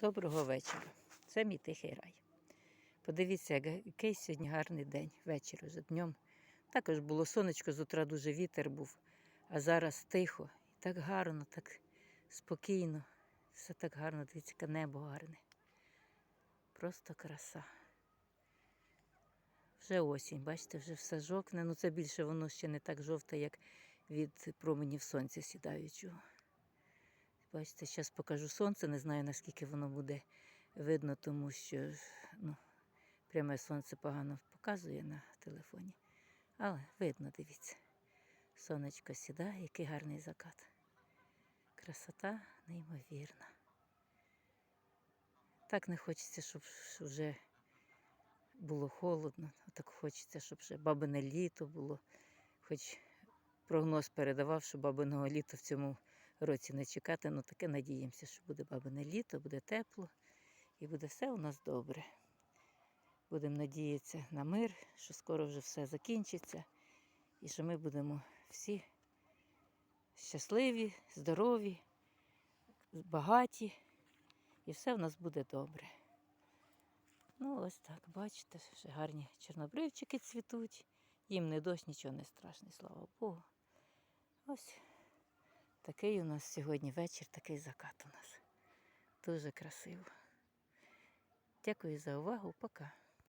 Доброго вечора. Це мій тихий рай. Подивіться, який сьогодні гарний день, вечір уже днем. Також було сонечко, з утра дуже вітер був, а зараз тихо. І так гарно, так спокійно. Все так гарно, дивіться, небо гарне. Просто краса. Вже осінь, бачите, вже все жовкне. Ну це більше воно ще не так жовте, як від променів сонця сідаючого. Бачите, зараз покажу сонце, не знаю наскільки воно буде видно, тому що ну, пряме сонце погано показує на телефоні. Але видно, дивіться. Сонечко сідає, який гарний закат. Красота неймовірна. Так не хочеться, щоб вже було холодно. Так хочеться, щоб вже бабине літо було. Хоч прогноз передавав, що бабиного літа в цьому році не чекати, ну таке надіємося, що буде бабине літо, буде тепло і буде все у нас добре. Будемо надіятися на мир, що скоро вже все закінчиться, і що ми будемо всі щасливі, здорові, багаті, і все в нас буде добре. Ну, ось так, бачите, ще гарні чорнобривчики цвітуть. Їм не дощ, нічого не страшне, слава Богу. Ось такий у нас сьогодні вечір, такий закат у нас. Дуже красиво. Дякую за увагу. Пока.